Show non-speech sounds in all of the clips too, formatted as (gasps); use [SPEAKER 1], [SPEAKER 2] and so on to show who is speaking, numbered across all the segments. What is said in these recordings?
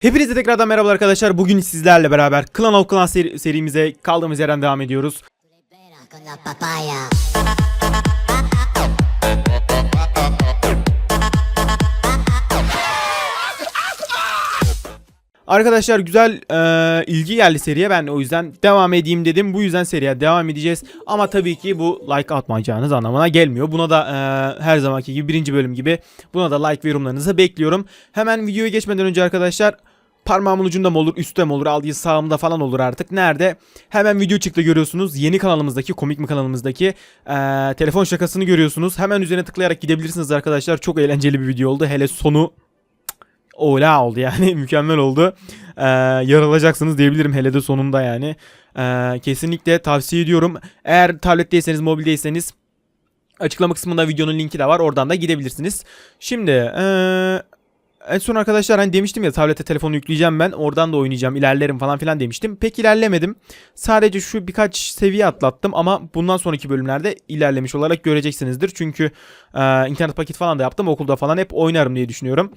[SPEAKER 1] Hepinize tekrardan merhaba arkadaşlar. Bugün sizlerle beraber Clan of Clans seri- serimize kaldığımız yerden devam ediyoruz. Arkadaşlar güzel eee, ilgi geldi seriye. Ben o yüzden devam edeyim dedim. Bu yüzden seriye devam edeceğiz. Ama tabii ki bu like atmayacağınız anlamına gelmiyor. Buna da eee, her zamanki gibi birinci bölüm gibi buna da like ve yorumlarınızı bekliyorum. Hemen videoya geçmeden önce arkadaşlar parmağımın ucunda mı olur, üstte mi olur, aldığı sağımda falan olur artık. Nerede? Hemen video çıktı görüyorsunuz. Yeni kanalımızdaki, komik mi kanalımızdaki eee, telefon şakasını görüyorsunuz. Hemen üzerine tıklayarak gidebilirsiniz arkadaşlar. Çok eğlenceli bir video oldu. Hele sonu ola oldu yani (laughs) mükemmel oldu. Ee, yaralacaksınız diyebilirim hele de sonunda yani. Ee, kesinlikle tavsiye ediyorum. Eğer tabletteyseniz mobildeyseniz açıklama kısmında videonun linki de var oradan da gidebilirsiniz. Şimdi ee, en son arkadaşlar hani demiştim ya tablete telefonu yükleyeceğim ben oradan da oynayacağım ilerlerim falan filan demiştim. Pek ilerlemedim. Sadece şu birkaç seviye atlattım ama bundan sonraki bölümlerde ilerlemiş olarak göreceksinizdir. Çünkü ee, internet paket falan da yaptım okulda falan hep oynarım diye düşünüyorum.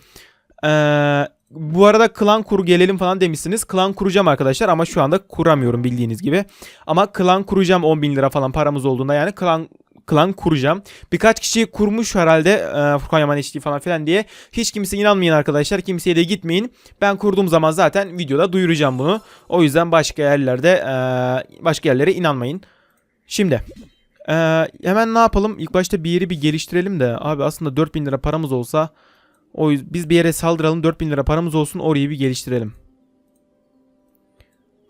[SPEAKER 1] Ee, bu arada klan kur gelelim falan demişsiniz. Klan kuracağım arkadaşlar ama şu anda kuramıyorum bildiğiniz gibi. Ama klan kuracağım 10 bin lira falan paramız olduğunda yani klan klan kuracağım. Birkaç kişi kurmuş herhalde e, Furkan Yaman HD falan filan diye. Hiç kimse inanmayın arkadaşlar. Kimseye de gitmeyin. Ben kurduğum zaman zaten videoda duyuracağım bunu. O yüzden başka yerlerde e, başka yerlere inanmayın. Şimdi e, hemen ne yapalım? İlk başta bir yeri bir geliştirelim de abi aslında 4000 lira paramız olsa o biz bir yere saldıralım 4000 lira paramız olsun orayı bir geliştirelim.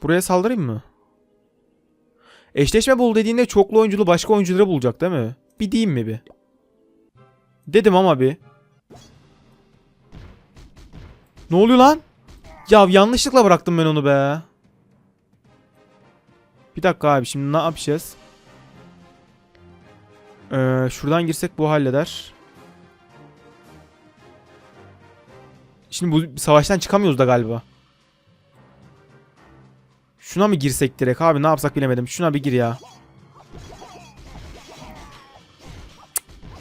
[SPEAKER 1] Buraya saldırayım mı? Eşleşme bul dediğinde çoklu oyunculu başka oyuncuları bulacak değil mi? Bir diyeyim mi bir? Dedim ama bir. Ne oluyor lan? Ya yanlışlıkla bıraktım ben onu be. Bir dakika abi şimdi ne yapacağız? Ee, şuradan girsek bu halleder. Şimdi bu savaştan çıkamıyoruz da galiba. Şuna mı girsek direkt abi ne yapsak bilemedim. Şuna bir gir ya.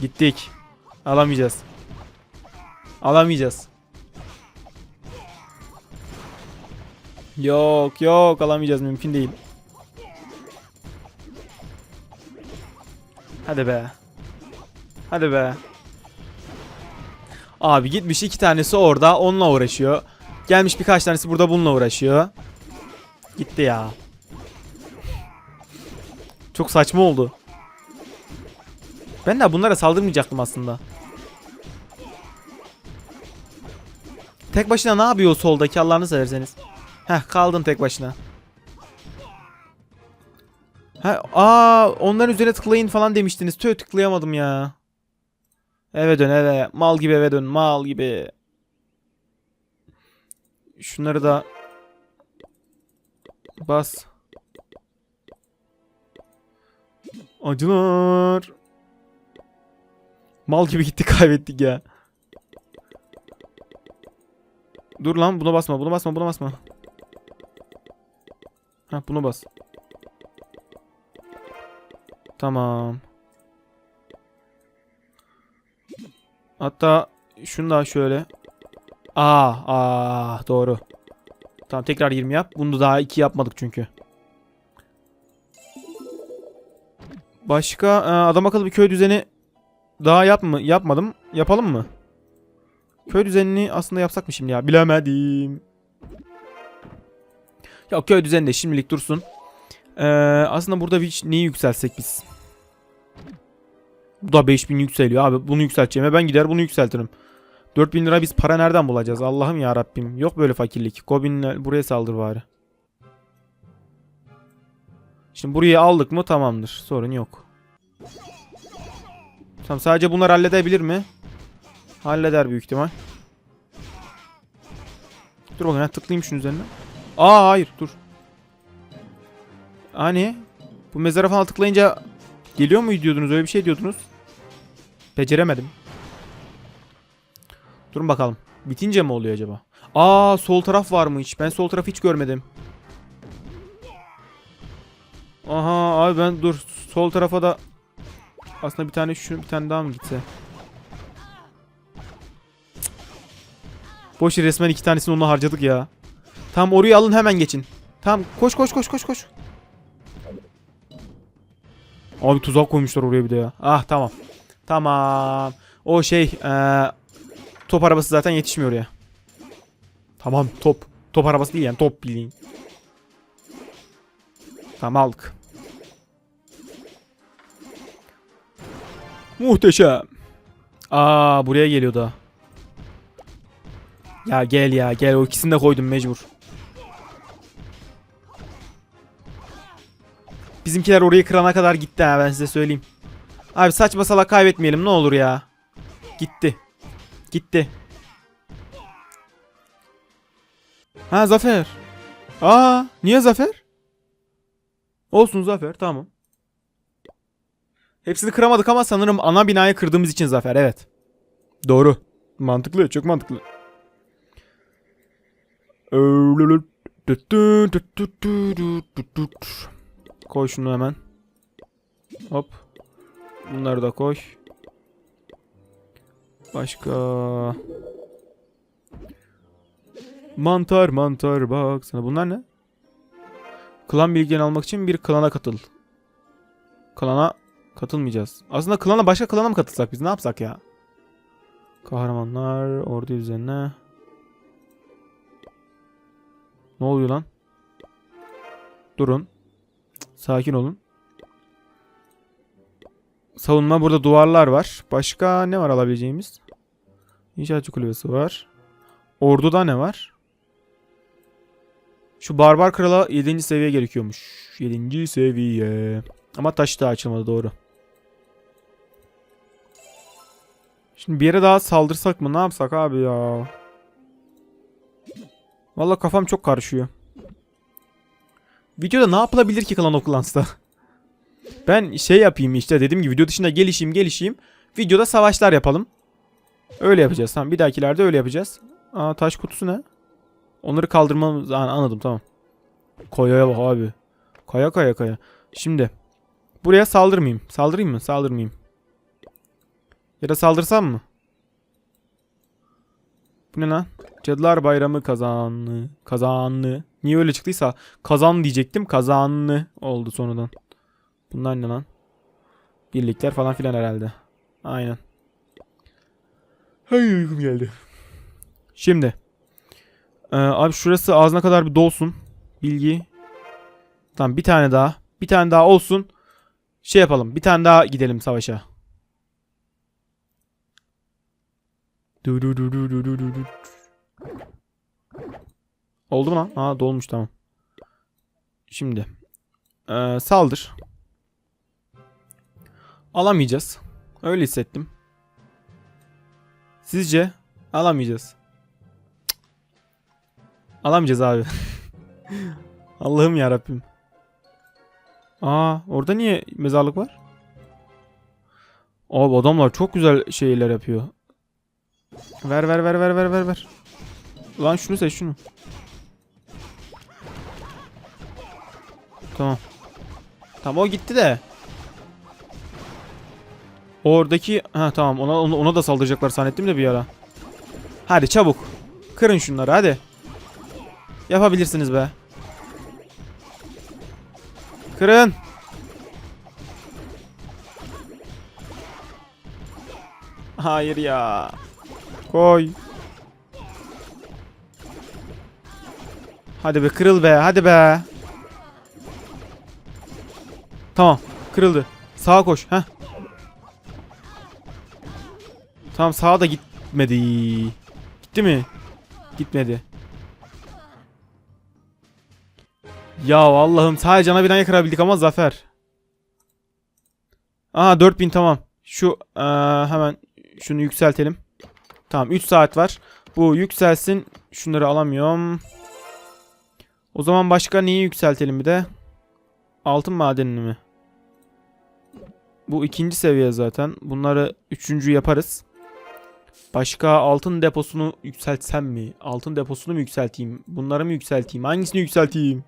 [SPEAKER 1] Gittik. Alamayacağız. Alamayacağız. Yok yok alamayacağız mümkün değil. Hadi be. Hadi be. Abi gitmiş iki tanesi orada onunla uğraşıyor. Gelmiş birkaç tanesi burada bununla uğraşıyor. Gitti ya. Çok saçma oldu. Ben de bunlara saldırmayacaktım aslında. Tek başına ne yapıyor soldaki Allah'ını severseniz. Heh kaldın tek başına. Ha, aa onların üzerine tıklayın falan demiştiniz. Tüh tıklayamadım ya. Eve dön eve. Mal gibi eve dön. Mal gibi. Şunları da bas. Acılar. Mal gibi gittik (laughs) kaybettik ya. Dur lan buna basma buna basma buna basma. Ha bunu bas. Tamam. Hatta şunu da şöyle. Aa, aa doğru. Tamam tekrar 20 yap. Bunu da daha 2 yapmadık çünkü. Başka e, adam akıllı bir köy düzeni daha yap mı? Yapmadım. Yapalım mı? Köy düzenini aslında yapsak mı şimdi ya? Bilemedim. Ya köy düzeni de şimdilik dursun. Ee, aslında burada bir neyi yükselsek biz? Bu da 5000 yükseliyor abi. Bunu yükselteceğime ben gider bunu yükseltirim. 4000 lira biz para nereden bulacağız? Allah'ım ya Rabbim. Yok böyle fakirlik. Goblinler buraya saldır bari. Şimdi burayı aldık mı tamamdır. Sorun yok. Tamam sadece bunlar halledebilir mi? Halleder büyük ihtimal. Dur bakayım ya tıklayayım şunun üzerine. Aa hayır dur. Hani bu mezara falan tıklayınca geliyor mu diyordunuz öyle bir şey diyordunuz. Beceremedim. Durun bakalım. Bitince mi oluyor acaba? Aa sol taraf var mı hiç? Ben sol tarafı hiç görmedim. Aha abi ben dur sol tarafa da aslında bir tane şu bir tane daha mı gitse? Boş resmen iki tanesini onunla harcadık ya. Tamam orayı alın hemen geçin. Tamam koş koş koş koş koş. Abi tuzak koymuşlar oraya bir de ya. Ah tamam. Tamam. O şey eee, top arabası zaten yetişmiyor oraya. Tamam top. Top arabası değil yani top bildiğin. Tamam aldık. Muhteşem. Aa buraya geliyor da. Ya gel ya gel o ikisini de koydum mecbur. Bizimkiler orayı kırana kadar gitti ha ben size söyleyeyim. Abi saçma salak kaybetmeyelim ne olur ya. Gitti. Gitti. Ha Zafer. Aa niye Zafer? Olsun Zafer tamam. Hepsini kıramadık ama sanırım ana binayı kırdığımız için Zafer evet. Doğru. Mantıklı çok mantıklı. Koy şunu hemen. Hop. Bunları da koy. Başka. Mantar mantar bak sana. Bunlar ne? Klan bilgilerini almak için bir klana katıl. Klana katılmayacağız. Aslında klana başka klana mı katılsak biz? Ne yapsak ya? Kahramanlar ordu üzerine. Ne oluyor lan? Durun. Sakin olun. Savunma burada duvarlar var. Başka ne var alabileceğimiz? İnşaatçı kulübesi var. Orduda ne var? Şu barbar krala 7. seviye gerekiyormuş. 7. seviye. Ama taş da açılmadı doğru. Şimdi bir yere daha saldırsak mı? Ne yapsak abi ya? Vallahi kafam çok karışıyor. Videoda ne yapılabilir ki Clan of? Ben şey yapayım işte dediğim gibi video dışında gelişeyim gelişeyim. Videoda savaşlar yapalım. Öyle yapacağız. Tamam bir dahakilerde öyle yapacağız. Aa taş kutusu ne? Onları kaldırmamız Aa, anladım tamam. Kayaya bak abi. Kaya kaya kaya. Şimdi buraya saldırmayayım. Saldırayım mı? Saldırmayayım. Ya da saldırsam mı? Bu ne lan? Cadılar Bayramı kazanlı. Kazanlı. Niye öyle çıktıysa kazan diyecektim. Kazanlı oldu sonradan. Bunlar ne lan? Birlikler falan filan herhalde. Aynen. Hay uykum geldi. Şimdi. Ee, abi şurası ağzına kadar bir dolsun. Bilgi. Tamam bir tane daha. Bir tane daha olsun. Şey yapalım. Bir tane daha gidelim savaşa. Du du du du du du du du. Oldu mu lan? Aa dolmuş tamam. Şimdi. Ee, saldır. Alamayacağız. Öyle hissettim. Sizce? Alamayacağız. Cık. Alamayacağız abi. (laughs) Allah'ım ya Rabbim. Aa, orada niye mezarlık var? Abi adamlar çok güzel şeyler yapıyor. Ver ver ver ver ver ver ver. Lan şunu seç şunu. Tamam. Tamam o gitti de. Oradaki ha tamam ona ona, da saldıracaklar zannettim de bir ara. Hadi çabuk. Kırın şunları hadi. Yapabilirsiniz be. Kırın. Hayır ya. Koy. Hadi be kırıl be hadi be. Tamam kırıldı. Sağa koş. Heh. Tamam sağa da gitmedi. Gitti mi? Gitmedi. Ya Allah'ım sadece ana binayı kırabildik ama zafer. Aha 4000 tamam. Şu eee, hemen şunu yükseltelim. Tamam 3 saat var. Bu yükselsin. Şunları alamıyorum. O zaman başka neyi yükseltelim bir de? Altın madenini mi? Bu ikinci seviye zaten. Bunları üçüncü yaparız. Başka altın deposunu yükseltsem mi? Altın deposunu mu yükselteyim? Bunları mı yükselteyim? Hangisini yükselteyim?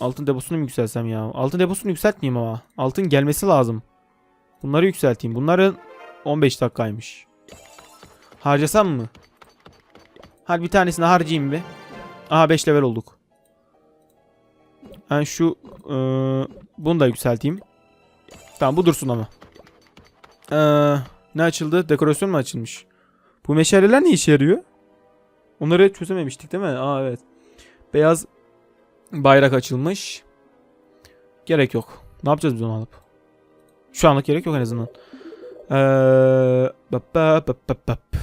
[SPEAKER 1] Altın deposunu mu yükseltsem ya? Altın deposunu yükseltmeyeyim ama. Altın gelmesi lazım. Bunları yükselteyim. Bunların 15 dakikaymış. Harcasam mı? Hadi bir tanesini harcayayım bir. Aha 5 level olduk. Ben şu eee, bunu da yükselteyim. Tamam bu dursun ama. Eee, ne açıldı? Dekorasyon mu açılmış? Bu meşaleler ne işe yarıyor? Onları çözememiştik değil mi? Aa evet. Beyaz bayrak açılmış. Gerek yok. Ne yapacağız biz onu alıp? Şu anlık gerek yok en azından. Bap.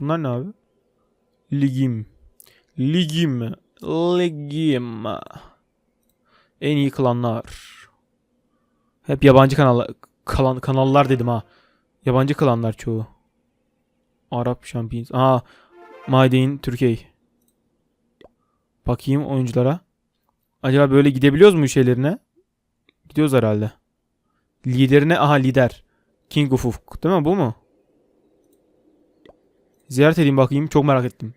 [SPEAKER 1] Bunlar ne abi? Ligim. Ligim. Ligim. En iyi klanlar. Hep yabancı kanallar kalan kanallar dedim ha. Yabancı klanlar çoğu. Arap Champions. Aa, Maydein Türkiye. Bakayım oyunculara. Acaba böyle gidebiliyoruz mu şeylerine? Gidiyoruz herhalde. Liderine aha lider. King of Ufuk değil mi bu mu? Ziyaret edeyim bakayım çok merak ettim.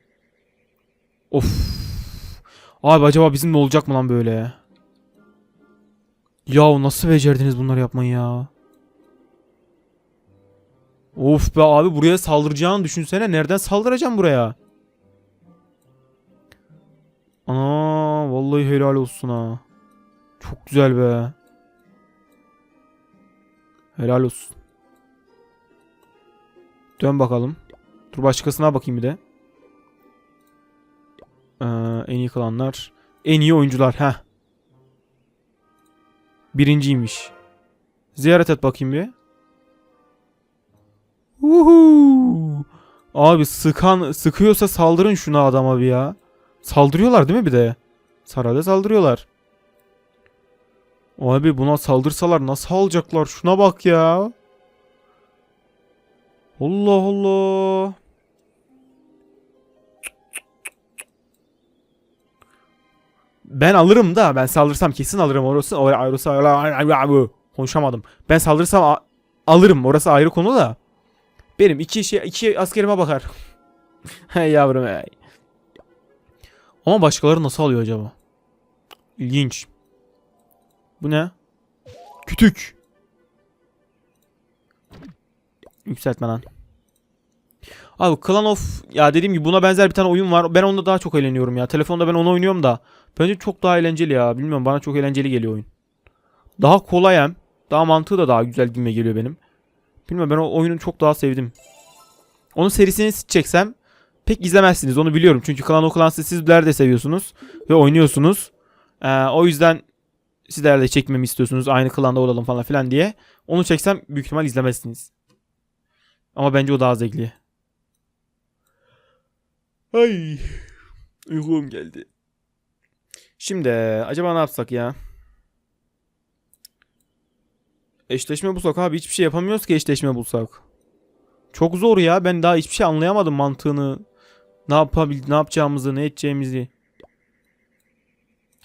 [SPEAKER 1] Of. Abi acaba bizim de olacak mı lan böyle? Ya nasıl becerdiniz bunları yapmayı ya? Of be abi buraya saldıracağını düşünsene. Nereden saldıracağım buraya? Ana vallahi helal olsun ha. Çok güzel be. Helal olsun. Dön bakalım. Dur başkasına bakayım bir de. Ee, en iyi klanlar. En iyi oyuncular. ha. Birinciymiş. Ziyaret et bakayım bir. Uhu. Abi sıkan sıkıyorsa saldırın şuna adama bir ya. Saldırıyorlar değil mi bir de? Sarada saldırıyorlar. Abi buna saldırsalar nasıl alacaklar? Şuna bak ya. Allah Allah. Ben alırım da ben saldırsam kesin alırım orası. Orası, konuşamadım. Ben saldırsam alırım orası ayrı konu da. Benim iki şey iki askerime bakar. (laughs) hey yavrum hey. Ama başkaları nasıl alıyor acaba? İlginç. Bu ne? Kütük. Yükseltme lan. Abi Clan of ya dediğim gibi buna benzer bir tane oyun var. Ben onda daha çok eğleniyorum ya. Telefonda ben onu oynuyorum da. Bence çok daha eğlenceli ya. Bilmiyorum bana çok eğlenceli geliyor oyun. Daha kolay hem. Daha mantığı da daha güzel gibime geliyor benim. Bilmiyorum ben o oyunu çok daha sevdim. Onun serisini çeksem pek izlemezsiniz onu biliyorum. Çünkü Clan of Clans'ı sizler de seviyorsunuz ve oynuyorsunuz. Ee, o yüzden sizler de çekmemi istiyorsunuz. Aynı klanda olalım falan filan diye. Onu çeksem büyük ihtimal izlemezsiniz. Ama bence o daha zevkli. Ay. Uykum geldi. Şimdi acaba ne yapsak ya? Eşleşme bulsak abi hiçbir şey yapamıyoruz ki eşleşme bulsak. Çok zor ya. Ben daha hiçbir şey anlayamadım mantığını. Ne yapabil ne yapacağımızı, ne edeceğimizi.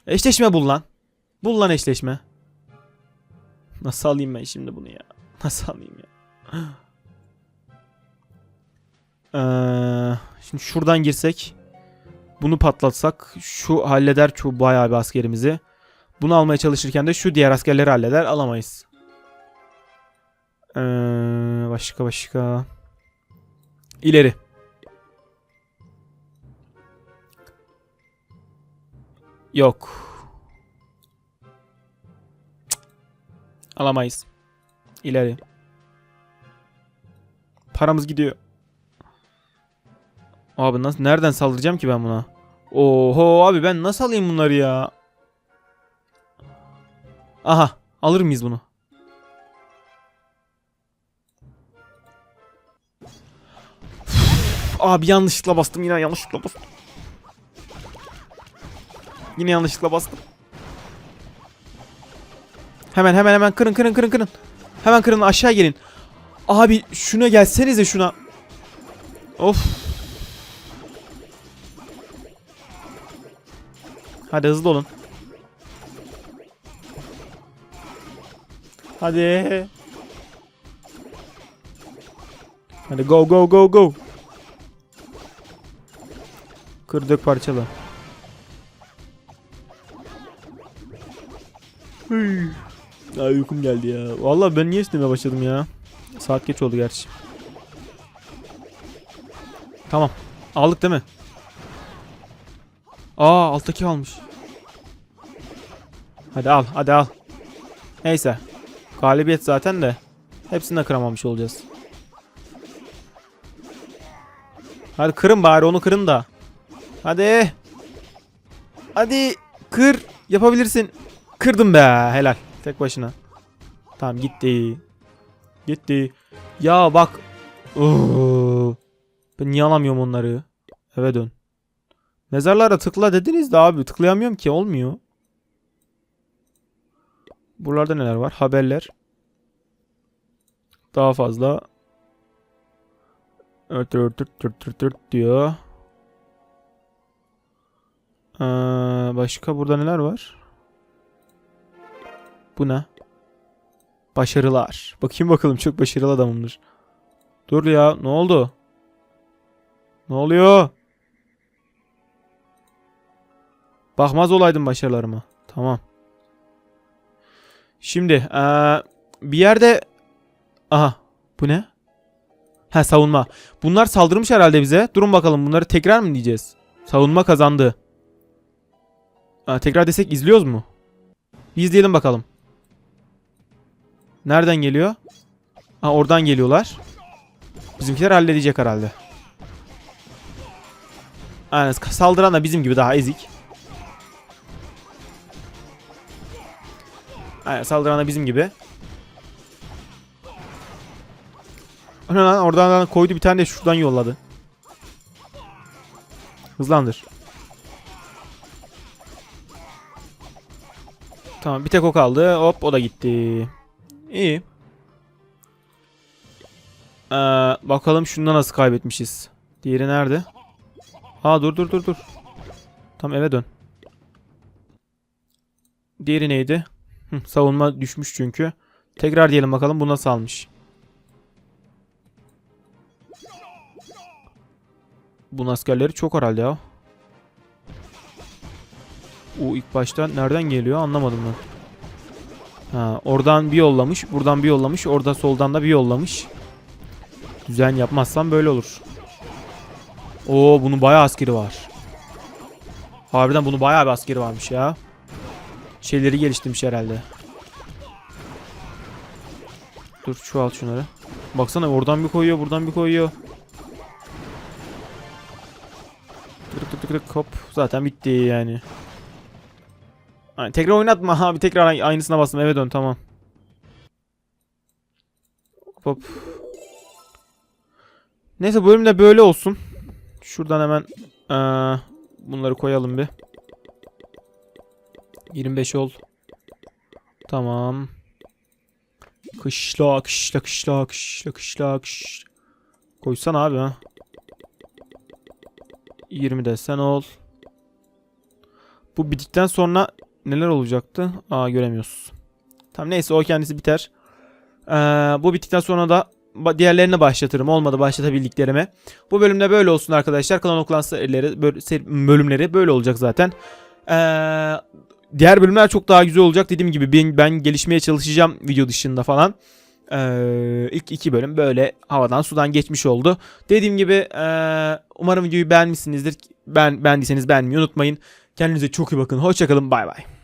[SPEAKER 1] Eşleşme bul lan. Bul lan eşleşme. Nasıl alayım ben şimdi bunu ya? Nasıl alayım ya? (gasps) Ee, şimdi şuradan girsek. Bunu patlatsak. Şu halleder şu bayağı bir askerimizi. Bunu almaya çalışırken de şu diğer askerleri halleder. Alamayız. Ee, başka başka. İleri. Yok. Alamayız. İleri. Paramız gidiyor. Abi nasıl nereden saldıracağım ki ben buna? Oho abi ben nasıl alayım bunları ya? Aha alır mıyız bunu? Abi yanlışlıkla bastım yine yanlışlıkla bastım. Yine yanlışlıkla bastım. Hemen hemen hemen kırın kırın kırın kırın. Hemen kırın aşağı gelin. Abi şuna gelsenize şuna. Of. Hadi hızlı olun. Hadi. Hadi go go go go. Kır dök parçala. Ay uykum geldi ya. Vallahi ben niye istemeye başladım ya? Saat geç oldu gerçi. Tamam. Aldık değil mi? Aa alttaki almış. Hadi al hadi al. Neyse. Galibiyet zaten de. Hepsini de kıramamış olacağız. Hadi kırın bari onu kırın da. Hadi. Hadi kır. Yapabilirsin. Kırdım be helal. Tek başına. Tamam gitti. Gitti. Ya bak. Ben niye alamıyorum onları? Eve dön. Mezarlara tıkla dediniz de abi tıklayamıyorum ki olmuyor. Buralarda neler var? Haberler. Daha fazla. Ört ört ört ört ört diyor. Ee, başka burada neler var? Bu ne? Başarılar. Bakayım bakalım çok başarılı adamımdır. Dur ya ne oldu? Ne oluyor? Bakmaz olaydım başarılarıma. Tamam. Şimdi eee, bir yerde aha bu ne? Ha savunma. Bunlar saldırmış herhalde bize. Durun bakalım bunları tekrar mı diyeceğiz? Savunma kazandı. Aa, tekrar desek izliyoruz mu? Bir izleyelim bakalım. Nereden geliyor? Ha oradan geliyorlar. Bizimkiler halledecek herhalde. Aynen saldıran da bizim gibi daha ezik. Aynen saldıran da bizim gibi. O ne lan oradan koydu bir tane de şuradan yolladı. Hızlandır. Tamam bir tek o kaldı. Hop o da gitti. İyi. Ee, bakalım şunda nasıl kaybetmişiz. Diğeri nerede? Aa dur dur dur dur. Tam eve dön. Diğeri neydi? Hı, savunma düşmüş çünkü. Tekrar diyelim bakalım bu nasıl almış. Bu askerleri çok herhalde ya. O ilk başta nereden geliyor anlamadım ben. Ha, oradan bir yollamış, buradan bir yollamış, orada soldan da bir yollamış. Düzen yapmazsam böyle olur. Oo bunun bayağı askeri var. Harbiden bunun bayağı bir askeri varmış ya. Şeyleri geliştirmiş herhalde. Dur şu al şunları. Baksana oradan bir koyuyor, buradan bir koyuyor. Tık tık tık tık hop. Zaten bitti yani. Hani tekrar oynatma (laughs) abi tekrar ay- aynısına bastım eve dön tamam. Hop. Neyse bu bölümde böyle olsun. Şuradan hemen eee, bunları koyalım bir. 25 ol. Tamam. Kışla kışla kışla kışla kışla kış. Koysan abi ha. 20 de sen ol. Bu bittikten sonra neler olacaktı? Aa göremiyoruz. Tamam neyse o kendisi biter. Ee, bu bittikten sonra da diğerlerini başlatırım. Olmadı başlatabildiklerimi. Bu bölümde böyle olsun arkadaşlar. Kalan okulan serileri, böl- seri- bölümleri böyle olacak zaten. Ee, diğer bölümler çok daha güzel olacak. Dediğim gibi ben, ben gelişmeye çalışacağım video dışında falan. Ee, ilk iki bölüm böyle havadan sudan geçmiş oldu. Dediğim gibi ee, umarım videoyu beğenmişsinizdir. Ben beğendiyseniz beğenmeyi unutmayın. Kendinize çok iyi bakın. Hoşçakalın. Bay bay.